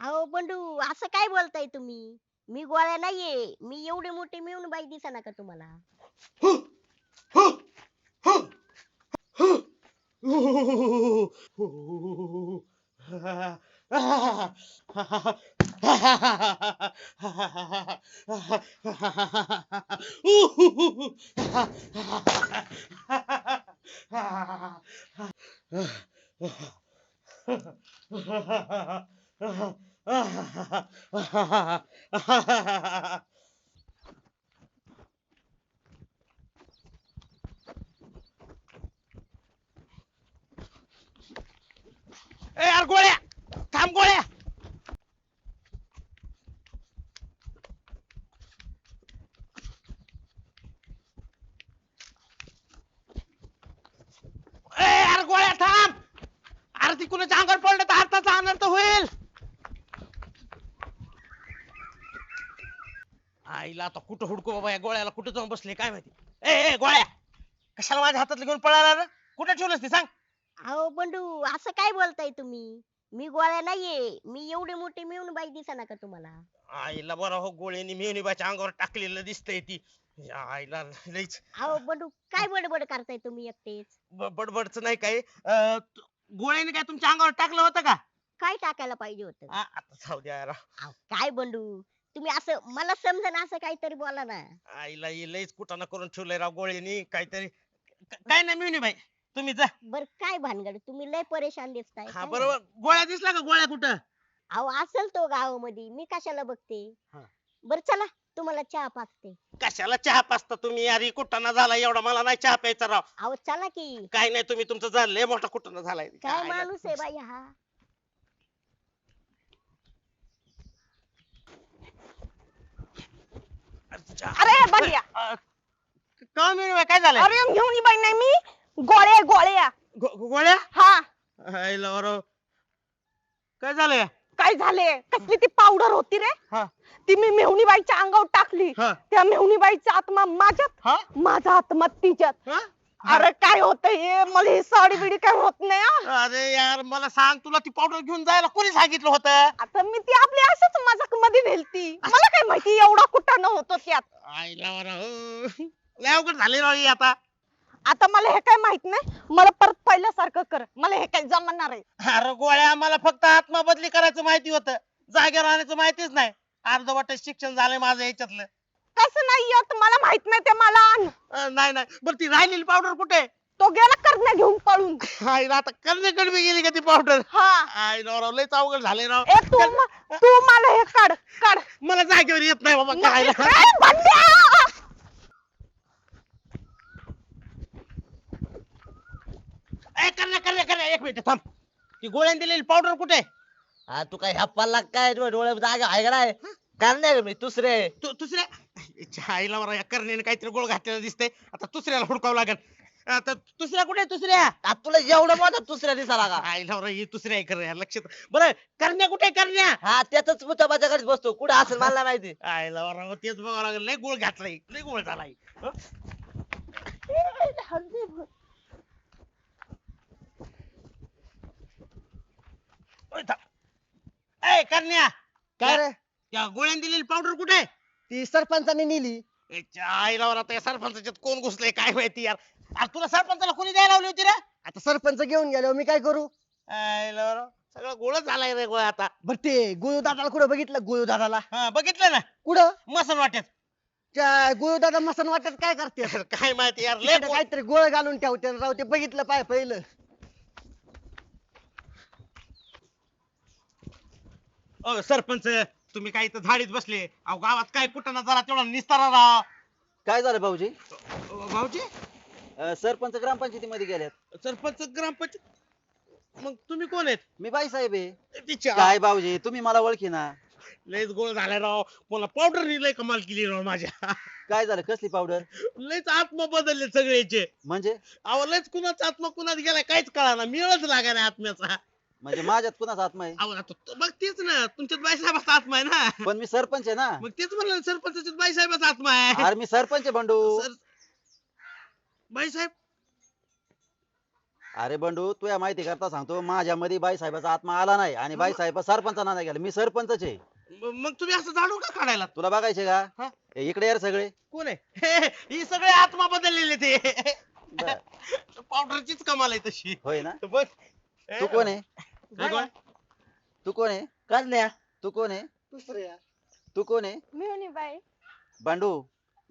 अहो बंडू असं काय बोलताय तुम्ही? मी गोळ्या नाहीये. मी एवढी मोठी मिळून बाई दिसा का तुम्हाला? ए यार गोळ्या थांब गोळ्या ए यार गोळ्या थांब अरे ती कुणाच्या अंगावर पडलं तर हाताचा अनर्थ होईल आईला आता कुठं हुडकू बाबा या गोळ्याला? कुठं जाऊन बसले? काय माहिती? ए ए गोळ्या! कशाला माझ्या हातातलं घेऊन पळाला रे? कुठे ठेवलंस ते सांग. अहो बंडू असं काय बोलताय तुम्ही? मी गोळ्या नाहीये. मी एवढी मोठी मिळून बाई दिसा का तुम्हाला? आईला बरं हो गोळ्यानी मेवणीबाच्या अंगावर टाकलेलं दिसतंय ती. या आईला लईच. अहो बंडू काय बडबड करताय तुम्ही एकटेच? ब- बडबडच नाही काय अं, तु- गोळ्याने काय तुमच्या अंगावर टाकलं होतं का? काय टाकायला पाहिजे होतं? आ, आता जाऊ द्या यार. अहो, काय बंडू? तुम्ही असं मला समजा असं काहीतरी बोला ना. आईला हे लईच कुटाणा करून ठेवलंय राव गोळ्यानी. काहीतरी क- काय नाही मेवणी बाई तुम्ही जा. बर काय भानगड तुम्ही लय परेशान दिसताय हा काय? बरोबर. गोळ्या दिसला का गोळ्या कुठं? अहो असेल तो गावामध्ये. मी कशाला बघते? हा. बर चला तुम्हाला चहा पाकते कशाला चहा पाचता तुम्ही? यार हे कुटाणा झाला एवढा. मला नाही चहा प्यायचा राव. अहो चला की. काय नाही तुम्ही तुमचं झालं. लय मोठा कुटाणा झालाय. काय आईला- माणूस आहे बाई हा? अरे बंड्या अं, का मेवणी बाई काय झालंय? अरे घेऊन बाई नाही मी. गोळ्या गोळ्या गो- गोळ्या? हा. काय झालंय? काय झाले कसली ती पावडर होती रे? हा. ती मी मेहुणी बाईच्या अंगावर टाकली. हा. त्या मेहुणी बाईचा आत्मा माझ्यात. हा? माझा आत्मा तिच्यात. हा? अरे काय होत हे? मला ही साडी बिडी काय होत नाही हा. अरे यार मला सांग तुला ती पावडर घेऊन जायला कोणी सांगितलं होतं? आता मी ती आपली असंच मजाकमध्ये नेलती. मला काय माहिती एवढा कुठं होतो त्यात. आईला बरं हो. लय अवघड झाले राव हे आता. आता मला हे काय माहीत नाही? मला परत पहिल्यासारखं कर. मला हे काय जमणार आहे. अरे गोळ्या मला फक्त आत्मा बदली करायचं माहिती होतं. जागेवर राहण्याचं माहितीच नाही. अर्धवट शिक्षण झालंय माझं याच्यातलं. कसं नाही येत? मला माहीत नाही ते मला आण अं, नाही नाही. बरं ती राहिलेली पावडर कुठे? तो गेला करण्या घेऊन पळून. आता करण्याकडे बी गेली का ती पावडर हा. राव लयच अवघड झाले राव ए तू म- तू मला हे काढ काढ. मला जागेवर येत नाही बाबा काय ए! करण्या करण्या करण्या एक मिनिट थांब. ती गोळ्याने दिलेली पावडर कुठे? हा तू काय ह्या पल्ला काय डोळ्यात जागा आहे का नाही? करण्या का मी दुसरे तू दुसऱ्या आईला बरं या करण्याने काहीतरी गोळ घातलेला दिसतंय. आता दुसऱ्याला हुडकावं लागेल. आता दुसऱ्या कुठे दुसऱ्या? आ, तुला एवढं मोठा दुसऱ्या दिसाला का आईला बरं ही दुसऱ्या आहे करण्या लक्षात बरं करण्या कुठे करण्या? हा त्याच मुच्या माझ्याकडेच बसतो. कुठं असेल मला नाही माहिती. आईला बरं तेच बघावं लागेल. लय गोळ घातलाय. लय गोळ झालाय. हं? ओय, थांब. ए करण्या! काय रे? या गोळ्याने दिलेली पावडर कुठे? ती सरपंचाने नेली. आईला बरं आता या सरपंचाच्यात कोण घुसलंय काय माहिती यार. अरे तुला सरपंचाला कोणी द्यायला लावली होती रे? आता सरपंच घेऊन गेलो मी काय करू? आईला सगळं गोळच झालाय रे गोळा आता. बर ते गुळू दादाला कुठं बघितलं? गुळू दादाला हा बघितलं ना. कुठं? मसन वाटत त्या गुळू दादा मसन वाटत काय करते? काय माहिती यार लय गोळ- काहीतरी गोळ घालून ठेवते राव ते बघितलं पाय पहिलं. अ, सरपंच तुम्ही काय इथं झाडीत बसले? अहो गावात काय कुठं जरा तेवढा निस्तारा राहा. काय झालं भाऊजी? अ, भाऊजी? अं, सरपंच ग्रामपंचायतीमध्ये गेल्यात सरपंच ग्रामपंचायत? मग तुम्ही कोण आहेत? मी बाई साहेब आहे. तिच्या काय भाऊजी तुम्ही मला ओळखी ना. लयच गोळ झालाय राव. मला पावडर लय कमाल केली राव माझ्या. काय झालं? कसली पावडर लयच आत्मा बदलले सगळ्याचे. म्हणजे? अहो लयच कुणाचा आत्मा कुणात गेलाय काहीच कळाना. मिळच लागा नाही आत्म्याचा. म्हणजे माझ्यात कुणाचा आत्मा आहे? अहो आता तो- मग तेच ना तुमच्यात बाईसाहेबाचा आत्मा आहे ना. पण मी सरपंच आहे ना. मग तेच म्हणलं सरपंचाच्यात बाईसाहेबाचा आत्मा आहे. अरे मी सरपंच आहे बंडू. सर बाईसाहेब. अरे बंडू तुया माहिती करता सांगतो माझ्या मध्ये बाई साहेबाचा आत्मा आला नाही आणि बाई साहेब सरपंचाना नाही गेला. मी सरपंचच आहे. म- मग तुम्ही असं जाणून का काढायला? तुला बघायचे हा? का ए, इकडे यार सगळे. कोण आहे? ही सगळे आत्मा बदललेले ते. बर. पावडरचीच कमाल आहे तशी. होय ना? बघ. तू कोण आहे? कोण? तू कोण आहे? करण्या तू कोण आहे? दुसऱ्या तू कोण आहे? मिळून बाई. बंडू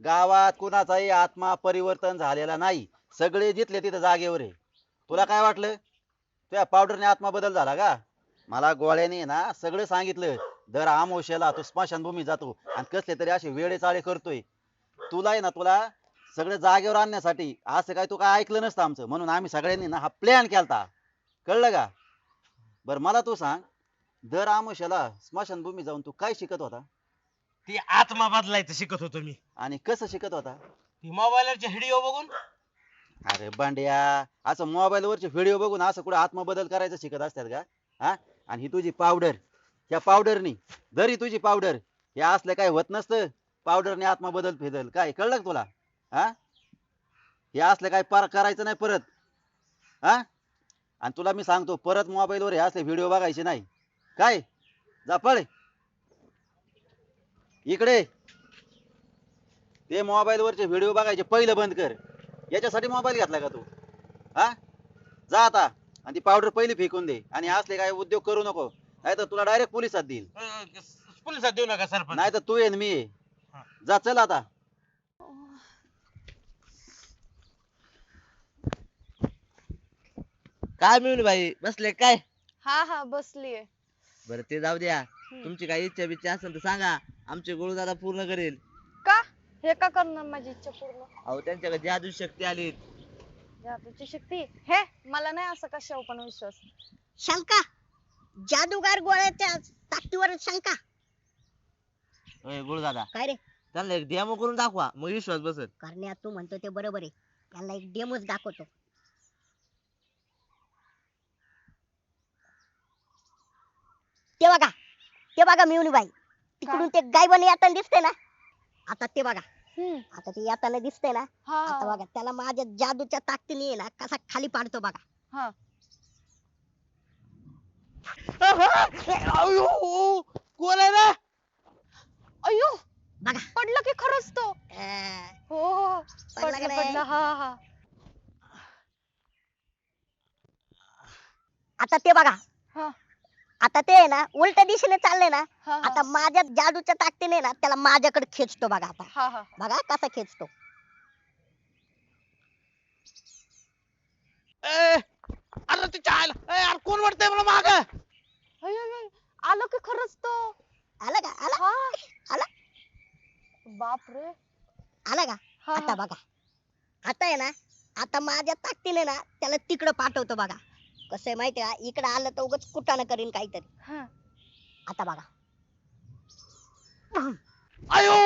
गावात कुणाचाही आत्मा परिवर्तन झालेला नाही. सगळे जिथले तिथे जागेवर आहे. तुला काय वाटलं? तुझ्या पावडरने आत्मा बदल झाला का? मला गोळ्याने ना सगळं सांगितलं. दर आमोशेला तो स्मशानभूमी जातो आणि कसले तरी असे वेळे चाळे करतोय. तुला आहे ना तुला सगळं जागेवर आणण्यासाठी असं काय तू काय ऐकलं नसतं आमचं. म्हणून आम्ही सगळ्यांनी ना हा प्लॅन केलता. कळलं का? बर मला तू सांग. दर आमोशेला स्मशानभूमी जाऊन तू काय शिकत होता? ती आत्मा बदलायचं शिकत होतो मी. आणि कसं शिकत होता? ती मोबाईलवरचे व्हिडिओ बघून. अरे बांड्या असं मोबाईल वरचे व्हिडिओ बघून असं कुठे आत्मबदल करायचं शिकत असतात का? हा? आणि ही तुझी पावडर. या पावडरनी जरी तुझी पावडर. हे असलं काय होत नसतं. पावडरने आत्मा बदल फेदल. काय कळलं का तुला? हा? हे असलं काय पार करायचं नाही परत. हा? आणि तुला मी सांगतो परत मोबाईल वर हे असले व्हिडिओ बघायचे नाही. काय? जा पळ. इकडे. ते मोबाईल वरचे व्हिडिओ बघायचे पहिलं बंद कर. याच्यासाठी मोबाईल घेतला का तू? हा? जा आता. आणि ती पावडर पहिली फेकून दे. आणि असले काय उद्योग करू नको. नाही तर तुला डायरेक्ट पोलिसात देईल. अं, पोलिसात देऊ नका सरपंच. नाही तर तू ये मी ये. जा चल आता. काय मिळून भाई? बसले काय? हा हा बसलीये. बरं ते जाऊ द्या. तुमची काही इच्छा बिच्छा असेल तर सांगा. आमचे गुरुदादा पूर्ण करेल. का? हे का करणार माझी इच्छा पूर्ण? अहो त्यांच्याकडे जादू शक्ती आली. जादूची शक्ती? हे मला नाही असं कशावर पण विश्वास. शंका? जादूगार गोळ्याच्या ताकदीवर शंका? ओय गुरुदादा. काय रे? त्यांना एक डेमो करून दाखवा. मग विश्वास बसेल. करण्या तू म्हणतो ते बरोबर आहे. त्यांना एक डेमोच दाखवतो. ते बघा ते बघा मिवनी बाई. तिकडून ते गायबन येताना दिसते ना. आता ते बघा हम्म. आता ते येताना दिसते ना. हा. आता बघा त्याला माझ्या जादूच्या ताकदीने आहे ना कसा खाली पाडतो बघा. हा. अयो, कोण आहे रे? अयो बघा. पडलं की खरंच तो. अं, हो हो पडला का पडलं नाही? पडलं हा हा. आता ते बघा. हा. आता ते आहे ना उलट्या दिशेने चालले ना हा आता माझ्या जादूच्या ताकदीने ना त्याला माझ्याकडे खेचतो बघा आता. हा हा बघा कसा खेचतो. ए, अरे ए, अरे कोण वाटतंय मला माग? अय, अय, अय, आलं की खरंच तो? आला का? आला? हा. आला? बाप रे आला का? हा आता हा. बघा. आता आहे ना आता माझ्या ताकदीने ना त्याला तिकडं पाठवतो बघा. कसं आहे माहितीये का? इकडं आलं तर उगाच कुटाणा करीन काहीतरी. हा. आता बघा. अयो!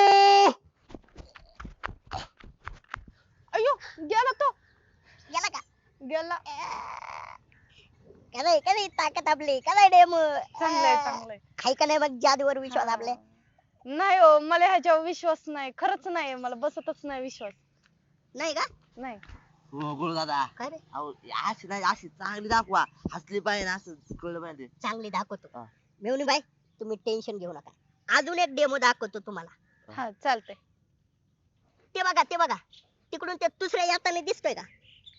अयो गेला तो. गेला का? गेला. काय काय ताकद आपली काय डेम? चांगलंय चांगलंय. हाय का नाही मग जादूवर विश्वास हा. आपले? नाही हो मला ह्याच्यावर विश्वास नाही खरंच नाही मला बसतच नाही विश्वास. नाही का? नाही. हो गुरुदादा काय रे? अहो अशी नाही अशी चांगली दाखवा. हसली पाहिजे ना असं कळलं पाहिजे. चांगली दाखवतो. हा. मेवणी बाई तुम्ही टेन्शन घेऊ नका. अजून एक डेमो दाखवतो तुम्हाला. हा. चालतंय. ते बघा ते बघा. तिकडून ते दुसऱ्या येताना दिसतोय का?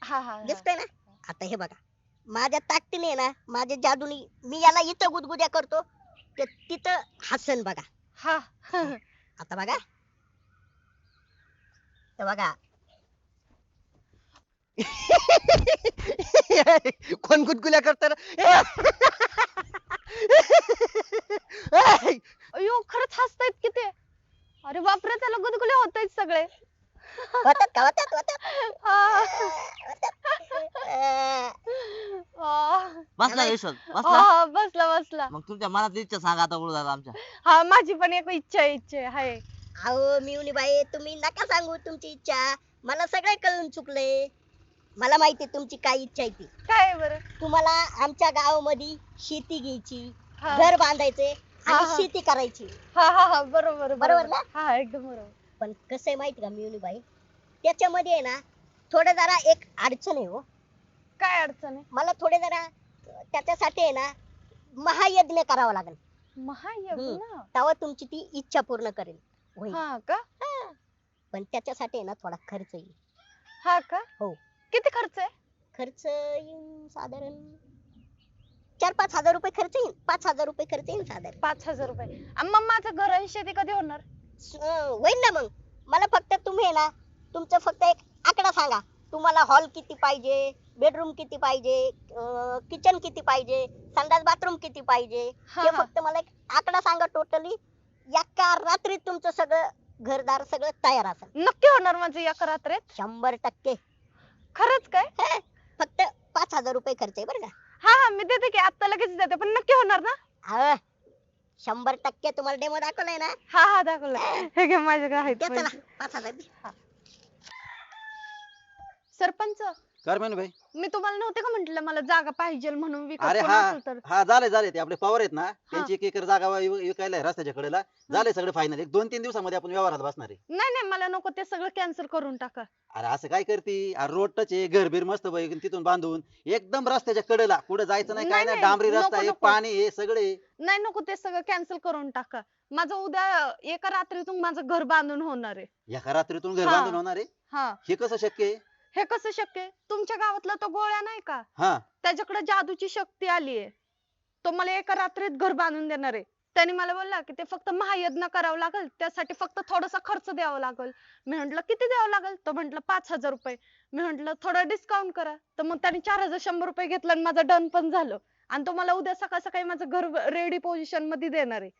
हा हा हा. दिसतोय ना? आता हे बघा. माझ्या ताकदीने आहे ना माझ्या जादूनी मी याला इथं गुदगुद्या करतो. ते तिथं हसन बघा. हा. आता बघा. ते बघा. कोण गुदगुल्या करत अयो खरंच हसतायत की ते. अरे बापरे त्याला गुदगुले होतायत सगळे. होतात का? होतात होतात. हा. अं, हा. बसला विश्वास बसला? हा, बसला बसला. मग तुमच्या मनातली इच्छा सांगा आता गुरुदादा आमच्या. हा माझी पण एक इच्छा आहे, इच्छा आहे अहो मिवनी बाई तुम्ही नका सांगू तुमची इच्छा. मला सगळं कळून चुकलंय. मला माहिती तुमची काय इच्छा आहे ती. काय आहे बरं? तुम्हाला आमच्या गावामध्ये शेती घ्यायची हा. घर बांधायचे हा, आणि हा. शेती करायची. हा हा हा बरोबर बरोबर. ना? हा एकदम बरोबर. पण कसं आहे माहिती का बाई त्याच्यामध्ये आहे ना थोडं जरा एक अडचण आहे हो. काय अडचण आहे? मला थोडे जरा त्याच्यासाठी आहे ना महायज्ञ करावा लागेल. महायज्ञ? तेव्हा तुमची ती इच्छा पूर्ण करेल. होईल. हा का? पण त्याच्यासाठी आहे ना थोडा खर्च येईल. हा का? हो. किती खर्च आहे? खर्च येईल साधारण चार पाच हजार रुपये खर्च येईल पाच हजार रुपये खर्च येईल साधारण. पाच हजार रुपये. आणि मग माझं घर आणि शेती कधी होणार? स- होईल ना मग. मला फक्त तुम्ही आहे ना तुमचं फक्त एक आकडा सांगा. तुम्हाला हॉल किती पाहिजे बेडरूम किती पाहिजे किचन किती पाहिजे संडास बाथरूम किती पाहिजे हा, हे हा. फक्त मला एक आकडा सांगा टोटली एका रात्रीत तुमचं सगळं घरदार सगळं तयार असेल. नक्की होणार माझं एका रात्रीत? शंभर टक्के. खरंच काय हे, फक्त पाच हजार रुपये खर्च आहे बरं का हा हा मी देते की आता लगेच देते पण नक्की होणार ना. शंभर टक्के तुम्हाला डेमो दाखवलाय ना हा हा दाखवलं हे घे माझ्याकडे आहेत द्या चला पैसे. पाच हजार. सरपंच कर मेनू भाई. मी तुम्हाला नव्हते का म्हंटल मला जागा पाहिजे म्हणून विकत अरे कोण हा असेल तर. हा झाले झाले ते आपले पवार आहेत ना त्यांची एक एकर जागा वि- विकायला आहे रस्त्याच्या कडेला. झाले सगळे फायनल एक दोन तीन दिवसामध्ये आपण व्यवहारात बसणार आहे. नाही नाही मला नको ते सगळं कॅन्सल करून टाका. अरे असं काय करती? अरे रोड टच आहे घर बीर मस्त पैकी तिथून बांधून. एकदम रस्त्याच्या कडेला. कुठे जायचं नाही काय नाही, नाही नाही, डांबरी नको, रस्ता आहे नको. पाणी आहे सगळे नाही नको ते सगळं कॅन्सल करून टाका. माझं उद्या एका रात्रीतून माझं घर बांधून होणार आहे. एका रात्रीतून घर हा. बांधून होणार आहे? हा. हे कसं शक्य आहे? हे कसं शक्य आहे? तुमच्या गावातला तो गोळ्या नाही का? हा. त्याच्याकडे जादूची शक्ती आली आहे तो मला एका रात्रीत घर बांधून देणार आहे. त्याने मला बोलला की ते फक्त महायज्ञ करावं लागेल त्यासाठी फक्त थोडासा खर्च द्यावा लागेल. मी म्हंटल किती द्यावं लागेल? तो म्हंटल पाच हजार रुपये. मी म्हंटल थोडं डिस्काउंट करा. तर मग त्याने चार हजार शंभर रुपये घेतलं आणि माझं डन पण झालं. आणि तो मला उद्या सकाळ सकाळी माझं घर रेडी पोझिशनमध्ये देणार आहे.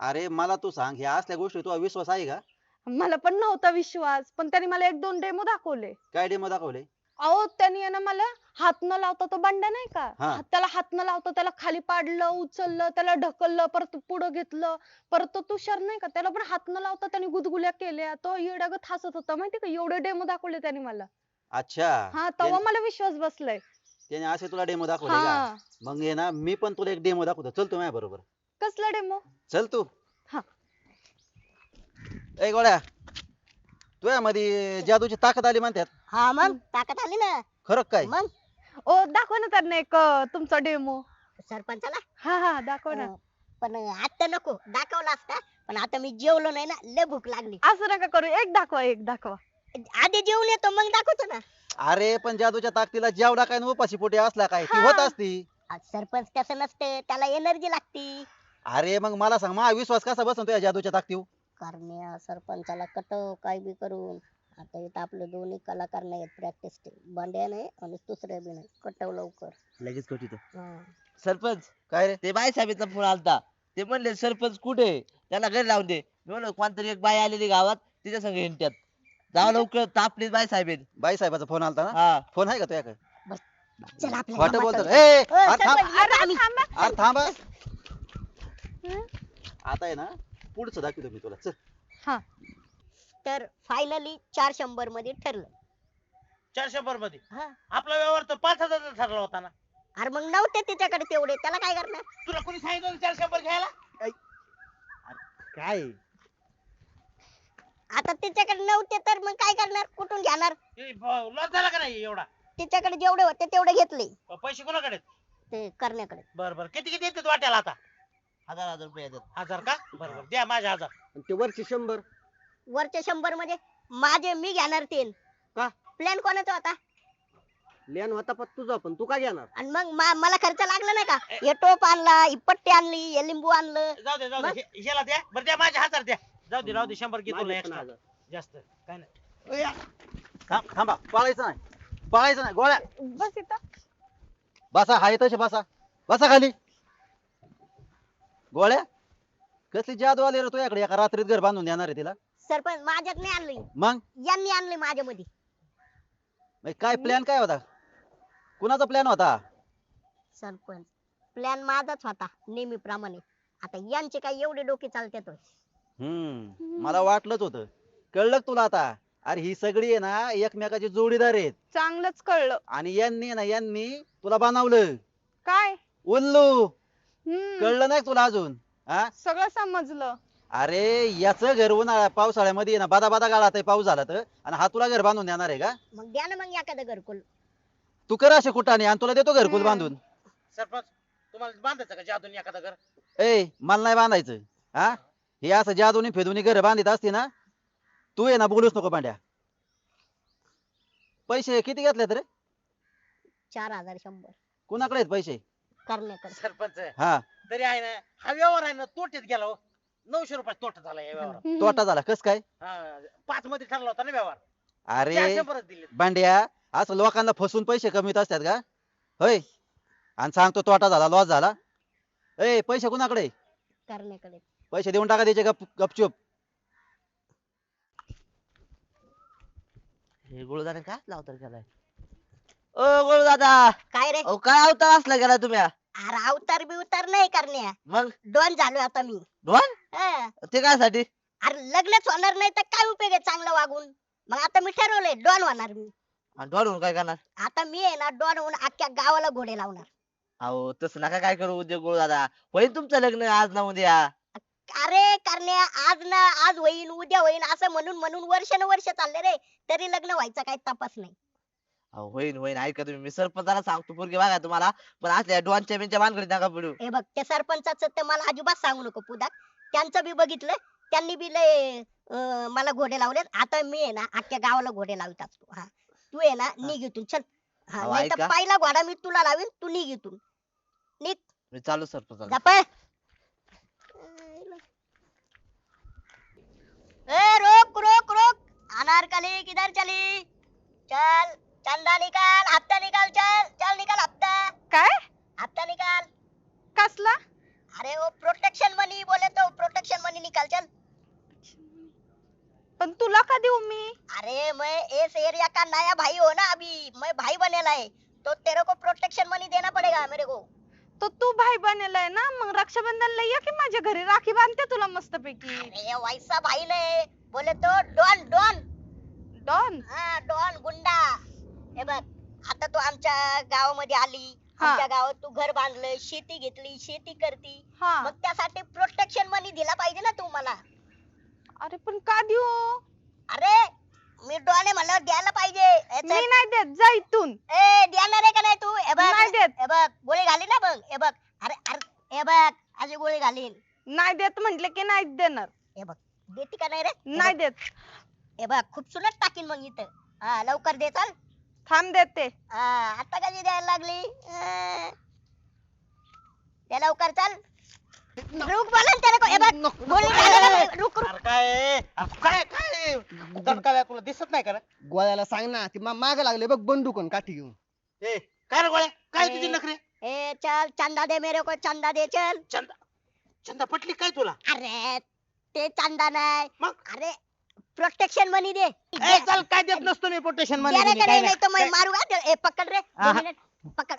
अरे मला तू सांग ह्या असल्या गोष्टी तुला विश्वास आहे का? मला पण नव्हता विश्वास पण त्याने मला एक दोन डेमो दाखवले. काय डेमो दाखवले? अहो त्यांनी आहे ना मला हात न लावता तो बंडा नाही का? हा. हात- त्याला हात न लावता त्याला खाली पाडलं उचललं त्याला ढकललं परत पुढं घेतलं परत तो तुषार नाही का? त्याला पण हात न लावता त्याने गुदगुल्या केल्या. तो येड्यागत हसत होता माहिती का? एवढे डेमो दाखवले त्याने मला. अच्छा. हा तेव्हा त्याने मला विश्वास बसलाय. त्याने असे तुला डेमो दाखवले का? हा. मग ये ना मी पण तुला एक डेमो दाखवतो. चल तू माझ्या बरोबर कसला डेमो चल तू. ए गोळ्या. तुझ्या मध्ये जादूची ताकद आली म्हणतात. हा मग? ताकद आली ना? खरं काय? मग? ओ दाखव ना त्यांना एक अं, तुमचा डेमो. सरपंचाला? हा हा दाखव ना. अं, पण आता नको. दाखवला असता पण आता मी जेवलो नाही ना लय भूक लागली. असं नका करू. एक दाखवा एक दाखवा. आधी जेवून येतो मग दाखवतो ना. अरे पण जादूच्या ताकदीला जेवढा काय न उपाशी पोटी असला काय ती. होत असती. आज सरपंच तसं नसते त्याला एनर्जी लागती. अरे मग मला सांग माझा विश्वास कसा बसन तुझ्या जादूच्या ताकदीवर? करण्या सरपंचाला कटव काय बी करून. आता इथं आपले दोन्ही कलाकार नाही आहेत प्रॅक्टिस बांड्या नाही आणि दुसऱ्या बी नाही. कटव लवकर. लगेच कटीत हा. सरपंच काय रे? ते बाई साहेबांचा फोन आलता. ते म्हणले सरपंच कुठे? त्याला घरी लावून दे. मी म्हणलो कोणतरी एक बाई आलेली गावात तिच्या संग हिंडत्यात. जाऊ लवकर. तापलीच बाई साहेब आहेत. बाई साहेबाचा फोन आलता ना? हा. फोन आहे का तुझ्याकडे? चल आपल्या खोटं कामात बोलतो. ए अरे थांब. थांबा. अरे थांब? आता आहे ना? पुढचं दाखवतो मी तुला. चल. हा. तर फायनली चार शंभरमध्ये ठरलं. चार शंभरमध्ये? हा. आपला व्यवहार तर पाच हजार ठरला होता ना. अरे मग नव्हते तिच्याकडे तेवढे. त्याला काय करणार? तुला कोणी सांगितलं होतं चार शंभर घ्यायला? काय? आता तिच्याकडे नव्हते तर मग काय करणार? कुठून घेणार? लॉस झाला का नाही एवढा? तिच्याकडे जेवढे होते तेवढे घेतले. पैसे कोणाकडे? ते करण्याकडे. बर बर. किती किती येतात वाट्याला आता? हजार हजार रुपये येतात हजार का? बर बर द्या माझे हजार. आणि ते वरचे शंभर? वरचे शंभरमध्ये माझे मी घेणार तीन. का? प्लॅन कोणाचा होता? लेन होता पण तुझा पण. तू काय घेणार? आणि मग मा- मला खर्च लागला नाही का? हे टोप आणला ही पट्टी आणली हे लिंबू आणलं. जाऊ दे जाऊ? दे. हे- ह्याला द्या. बरं द्या माझे हजार द्या. जाऊ दे राहू दे. शंभर घेतो माझे पण एक्स्ट्रा हजार. जास्त. काय नाही. थांब थांबा. पळायचं नाही. पळायचं नाही. गोळ्या. बस इथं. बसा हाय तसे बसा. बसा खाली. गोळ्या? कसली जादू आली रे तुझ्याकडे? एका रात्रीत घर बांधून देणार आहे तिला. सरपंच माझ्यात नाही आणली मग? यांनी आणली माझ्या मध्ये मग काय प्लॅन काय होता? कुणाचा प्लॅन होता? सरपंच प्लॅन माझाच होता नेहमीप्रमाणे. आता यांचे काय एवढे डोके चालतात होय. हम्म. मला वाटलंच होतं. कळलं का तुला आता? अरे ही सगळी आहे ना एकमेकाची जोडीदार आहेत. चांगलंच कळलं. आणि यांनी ना यांनी तुला बनवलं. काय? उल्लू. हम्म. कळलं नाही तुला अजून? हा? सगळं समजलं. अरे याच घर उन्हाळ्या पावसाळ्यामध्ये आहे ना बादा बादा गाळात पाऊस झाला तर. आणि हा तुला घर बांधून देणार आहे का? मग द्या ना मग एखादं घरकुल. तू कर असे कुठाने आणि तुला देतो घरकुल हम्म. बांधून. सरपंच तुम्हाला बांधायचं का जादून एखादा घर? ए मला नाही बांधायचं. हा? हे असं जादूनी फेदूनी घर बांधित असते ना तू ये ना बोलूच नको पांड्या पैसे किती घेतले रे? चार हजार शंभर. कुणाकडे आहेत पैसे? करण्याकडे सरपंच. हा. तरी आहे ना हा व्यवहार आहे ना तोट्यात गेला हो. नऊशे रुपये तोटा झाला या हम्म. तोटा झाला कस काय? पाच मध्ये ठरला होता ना व्यवहार. अरे चारशे परत दिले बांड्या असं लोकांना फसून पैसे कमीत असतात का? होय. आणि सांगतो तोटा झाला लॉस झाला. ए पैसे कुणाकडे? करण्याकडे. पैसे देऊन टाका त्याचे गप गपचूप. हे गोळदाने काय लावतर केलाय ओ गोळदादा काय रे? अहो काय अवतार असला गेला तुम्ही? अरे अवतार बिवतार नाही करण्या. मग? डॉन झालोय आता मी. डॉन हा. ते काय साठी अरे लग्नच होणार नाही तर काय उपयोग आहे चांगलं वागून? मग आता मी ठरवलंय डॉन होणार मी. आणि डॉन होऊन काय करणार? आता मी आहे ना डॉन होऊन अख्ख्या गावाला घोडे लावणार. अहो तसं नका काय करू उद्योग गोळदादा होईल तुमचं लग्न आज ना उद्या. अरे करण्या आज ना आज होईन उद्या होईन असं म्हणून म्हणून वर्ष न वर्ष चालले रे. तरी लग्न व्हायचा काही तपास नाही. अहो होईन होईन ऐका तुम्ही मी सरपंचाला सांगतो पोरगी बघा तुम्हाला पण असल्या डॉनच्या बिनच्या भानगडीत नका पडू. हे बघ त्या सरपंचाचं तर मला अजिबात सांगू नको पुदा त्यांचं बी बघितलं त्यांनी बी लय अं, मला घोडे लावलेत आता मी आहे ना अख्ख्या गावाला घोडे लावित असतो हा. तू आहे ना निघ इथून चल. हा अहो, नाही तर ऐका. पहिला घोडा मी तुला लावीन तू निघ इथून. मी चालू सरपंचाला. ए रोक रोक रोक. अनारकली किधर चली चल. चंदा निकाल हफ्ता निकाल चल चल निकाल हफ्ता काय? हफ्ता निकाल. कसला? अरे वो प्रोटेक्शन मनी बोले तो प्रोटेक्शन मनी निकाल चल. पण तुला का देऊ मी? अरे मैं इस एरिया का नया भाई हो ना अभी. मैं भाई बनेला है तो तेरे को प्रोटेक्शन मनी देना पड़ेगा मेरे को. तो तू भाई बनेलाय ना? मग रक्षाबंधनला ये की माझ्या घरी? राखी बांधते तुला मस्तपैकी. अरे वैसा भाई नहीं बोले तो डॉन डॉन. डॉन? हा डॉन गुंडा. हे बघ आता तू आमच्या गावामध्ये आली हा. आमच्या गावात तू घर बांधलं शेती घेतली शेती करती. हा. मग त्यासाठी प्रोटेक्शन मनी दिला पाहिजे ना तू मला. अरे पण का देऊ? अरे मी आहे म्हणल्यावर द्यायला पाहिजे. याचं- मी नाही देत जा इथून. ए देणार आहे का नाही तू? हे बघ नाही देत. हे बघ गोळी घाली ना बघ हे बघ. अरे अरे हे बघ अशी गोळी घालीन. नाही देत म्हंटले की नाही देणार. हे बघ देते का नाही रे? हे नाही बघ, देत. हे बघ खूप सुनत टाकीन मग इथं. हा लवकर दे चाल. थांब देते. हा, आता कशी द्यायला लागली? अं. दे लवकर चल. रुक बोला ना त्याला. को- बघ गोळी घालायला बघ, रुक रुक. अरे काय अरे काय काय तुला दिसत नाही का रे? गोळ्याला सांग ना ती माग लागले बघ बंदूक आणि काठी घेऊन. ए काय रे गोळ्या? काय ए. तुझी नखरे? ए चल चंदा दे मेरे को चंदा दे चल. चंदा चंदा पटली काय तुला? अरे ते चंदा नाही. मग? अरे प्रोटेक्शन मनी दे ए चल काय देत नसतो मी प्रोटेक्शन द्या रे का नाही नाही तर मैं मारू का ए पकड रे हा. मिनिट पकड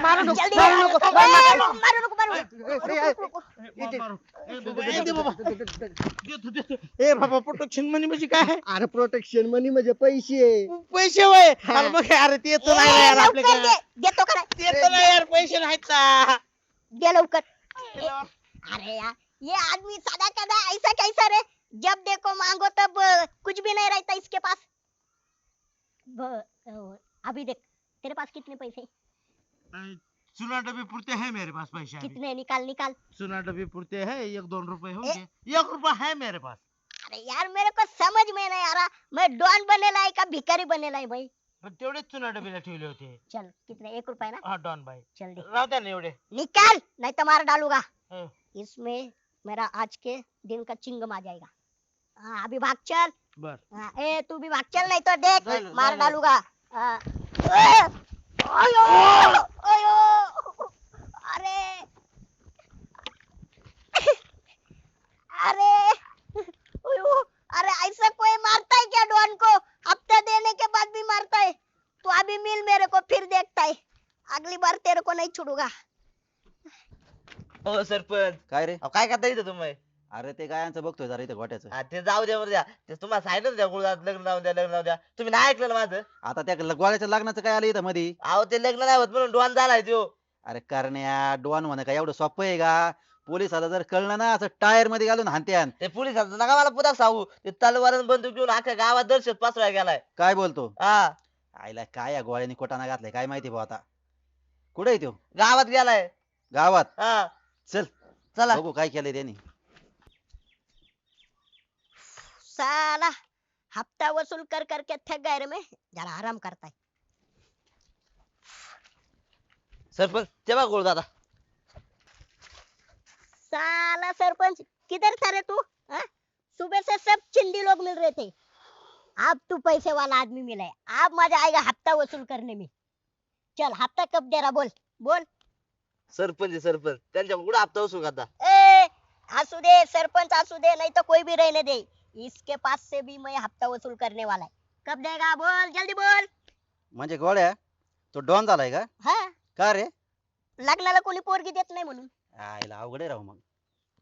मारू नको जल्दी मारू मारू नको नको मारू नको मारू ए बाबा प्रोटेक्शन मनी म्हणजे काय अरे प्रोटेक्शन मनी म्हणजे पैसे पैसे वय अरे मग अरे ते तर नाही ना यार लवकर आपल्याकडे दे देतो का नाही? ते तर नाही यार पैसे नाहीत ना. दे लवकर अरे यार ये आदमी सदा कदा ऐसा कैसा रे? जब देखो मांगो तब कुछ भी नहीं रहता इसके पास। अभी देख तेरे पास कितने पैसे चुना डब्बे पुरते हैं मेरे पास पैसे कितने? निकाल निकाल। चुना डब्बे पुरते हैं एक दोन रुपए होंगे एक रुपया है मेरे पास। अरे यार मेरे को समझ में नहीं आ रहा। मैं डॉन बनेला है का भिखारी बनेला है भाई? तेवढेच चुना डब्याला ठेवले होते चल कितने? एक रुपया ना? हा डॉन भाई। चल दे। राहू द्या ना एवढे निकाल नहीं तो मार डालूँगा। इसमें मेरा आज के दिन का चिंगम आ जाएगा। हाँ अभी भाग चल। बर। हाँ, ए तू भी भाग चल नहीं तो देख मार। डालूँगा। हाँ। अयो अयो अरे अरे अयो अरे ऐसा कोई मारता है क्या डॉन को? हफ़्ता देने के बाद भी मारता है। तू अभी मिल मेरे को फिर देखता है। अगली बार तेरे को नहीं छोड़ूँगा हो सरपंच. काय रे? अहो, काय करता इथं तुम्ही? अरे ते गायांचं बघतोय जरा इथे गोट्याचं हा, ते जाऊ द्या बरं द्या. ते तुम्हाला सांगितलं द्या गुळदात लग्न लावून द्या लग्न लावून द्या. तुम्ही नाही ऐकलं ना माझं? आता त्या गोळ्याच्या लग्नाचं काय आलं इथं मध्ये अहो ते लग्न नाही होत म्हणून डॉन झालाय तो अरे करण्या डॉन म्हणा काय एवढं सोपं आहे का? पोलिसाला जर कळलं ना असं टायरमध्ये घालून हाणत्यान. ते पोलिसांचं नका मला पुन्हा सांगू. ते तलवार बंदूक घेऊन अख्ख्या गावात दर्शक पसराय गेलाय. काय बोलतो? हा. आईला काय या गोळ्याने कोटाना घातलाय? काय माहिती भाऊ आता? कुठे तो गावात गेलाय. गावात? हा. चल चला. बघू काय केलंय त्यांनी. साला हफ्ता वसूल कर करके थक गए रे मैं. जरा आराम करता है सरपंच तेव्हा गोळ दादा. साला सरपंच किधर था रे तू? हाँ? सुबह से सब चिल्ली लोग मिल रहे थे. अब तू पैसे वाला आदमी मिला है. अब मजा आएगा हफ्ता वसूल करने में. चल हफ्ता कब दे रहा बोल बोल. सरपंच आहे, सरपंच. त्यांच्या कुठं हप्ता वसूल करता ए आसू दे सरपंच आसू दे नहीं तो कोई भी रहने दे. इसके पास से भी मैं हफ्ता वसूल करने वाला है कब देगा? बोल जल्दी बोल. म्हणजे गोळ्या तो डॉन झालाय का? हा. का रे? लग्नाला कोणी पोरगी देत नाही म्हणून. आईला अवघड आहे राहू मग.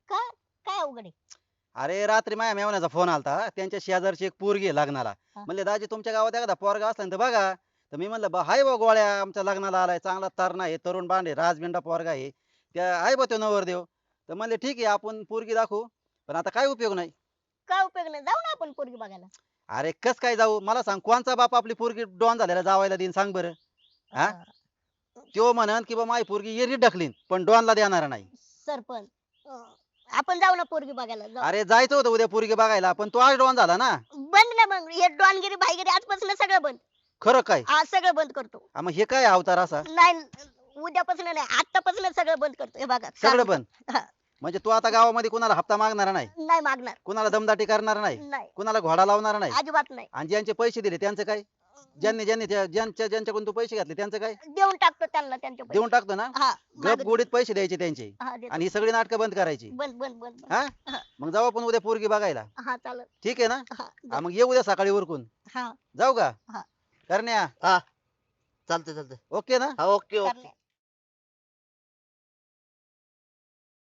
काय अवघड आहे? अरे रात्री माझ्या मेवण्याचा फोन आलता. त्यांच्या शेजारची एक पोरगी आहे लग्नाला. हा. म्हणले दाजी तुमच्या गावात एखादा पोरगा असला ना तर बघा. तर मी म्हणलं बा हाय बा गोळ्या आमच्या लग्नाला आलाय चांगला तरणा आहे तरुण बांड आहे राजबिंडा पोरगा आहे त्या आहे बा तो नवरदेव. तर म्हणले ठीक आहे आपण पोरगी दाखवू पण आता काय उपयोग नाही. काय उपयोग नाही? जाऊ ना आपण पोरगी बघायला. अरे कस काय जाऊ? मला सांग कोणचा बाप आपली पोरगी डॉन झालेला जावायला देईन सांग बरं. हा? तो म्हणन की बा माझी पोरगी येरी ढकलीन पण डॉनला देणार नाही. सरपंच अं, आपण जाऊ ना पोरगी बघायला जाऊ. अरे जायचं होतं उद्या पोरगी बघायला पण तो आज डॉन झाला ना. बंद ना मग हे डॉनगिरी भाईगिरी आजपासून सगळं बंद. खरं काय? आज सगळं बंद करतो. हा, मग हे काय अवतार असा? नाही उद्यापासून नाही आतापासून सगळं बंद करतो. हे बघा सगळं. बंद? हा. म्हणजे तू आता गावामध्ये कुणाला हप्ता मागणार नाही? नाही मागणार. कुणाला दमदाटी करणार नाही? नाही. कुणाला घोडा लावणार नाही? अजिबात नाही. आणि ज्यांचे पैसे दिले त्यांचं काय? ज्यांनी ज्यांनी ज्यांच्या ज्यांच्याकडून तू पैसे घातले त्यांचं काय? देऊन टाकतो त्यांना त्यांचे पैसे. देऊन टाकतो ना? हा गप गोडीत पैसे द्यायचे त्यांचे. हा देतो. आणि ही सगळी नाटकं बंद करायची. बंद बंद बंद बंद. हा? हा. मग जाऊ आपण उद्या पोरगी बघायला. हा चालत ठीक आहे ना? हा हा, मग ये उद्या सकाळी उरकून. हा. जाऊ का? हा. करण्या. चालतंय चालतंय. ओके ना? हा ओके ओके.